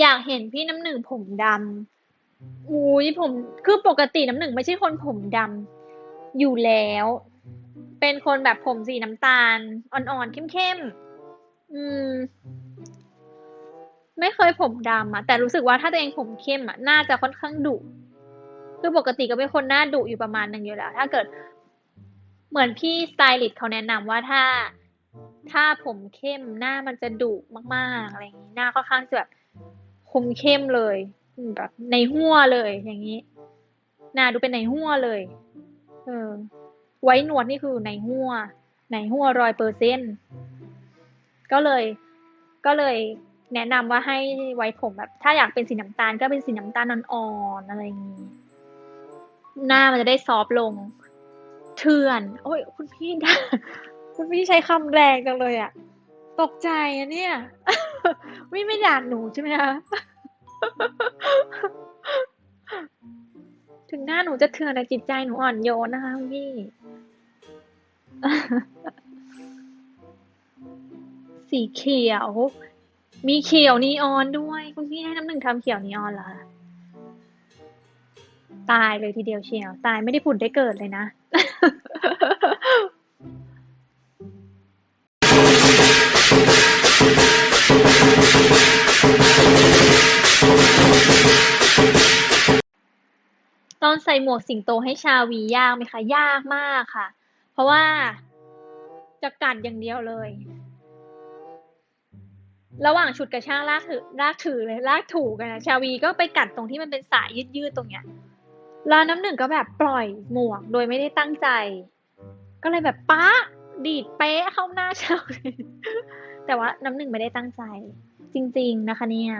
อยากเห็นพี่น้ำหนึ่งผมดำอุ้ยผมคือปกติน้ำหนึ่งไม่ใช่คนผมดำอยู่แล้ว เป็นคนแบบผมสีน้ำตาล อ่อนๆเข้มๆอืม ไม่เคยผมดำอะแต่รู้สึกว่าถ้าตัวเองผมเข้มอะน่าจะค่อนข้างดุคือปกติก็เป็นคนหน้าดุอยู่ประมาณหนึ่งอยู่แล้ว ถ้าเกิด เหมือนพี่สไตลิสต์เขาแนะนำว่าถ้าถ้าผมเข้มหน้ามันจะดุมากๆอะไรอย่างนี้หน้าค่อนข้างจะแบบ มเข้มเลยแบบในหัวเลยอย่างนี้หน้าดูเป็นในหัวเลย เออ ไว้หนวดนี่คือในหัวในหัวรอยเปอร์เซ็นต์ก็เลย ก็เลยแนะนำว่าให้ไว้ผมแบบ ถ้าอยากเป็นสีน้ำตาลก็เป็นสีน้ำตาลอ่อนๆอะไรอย่างนี้ หน้ามันจะได้ซอฟต์ลง เถื่อน โอ้ย คุณพี่ คุณพี่ใช้คำแรงจังเลยอะ ตกใจอะเนี่ย ไม่ไม่ด่าหนูใช่ไหมคะถึงหน้าหนูจะเถื่อนแต่จิตใจหนูอ่อนโยนนะคะพี่สีเขียว มีเขียวนีออนด้วยคุณพี่ให้น้ำหนึ่งทำเขียวนีออนเหรอตายเลยทีเดียวเชียว ตายไม่ได้ผุดได้เกิดเลยนะ อนใส่หมวกสิงโตให้ชาวียากไหมคะ ยากมากค่ะ เพราะว่าจะกัดอย่างเดียวเลย ระหว่างฉุดกระชากลากถือลากถือเลยลากถูกันนะชาวีก็ไปกัดตรงที่มันเป็นสายยืดๆตรงเนี้ยแล้วน้ำหนึ่งก็แบบปล่อยหมวกโดยไม่ได้ตั้งใจ ก็เลยแบบป๊ะดีดเป๊ะเข้าหน้าชาวีแต่ว่าน้ำหนึ่งไม่ได้ตั้งใจ จริง ๆนะคะเนี่ย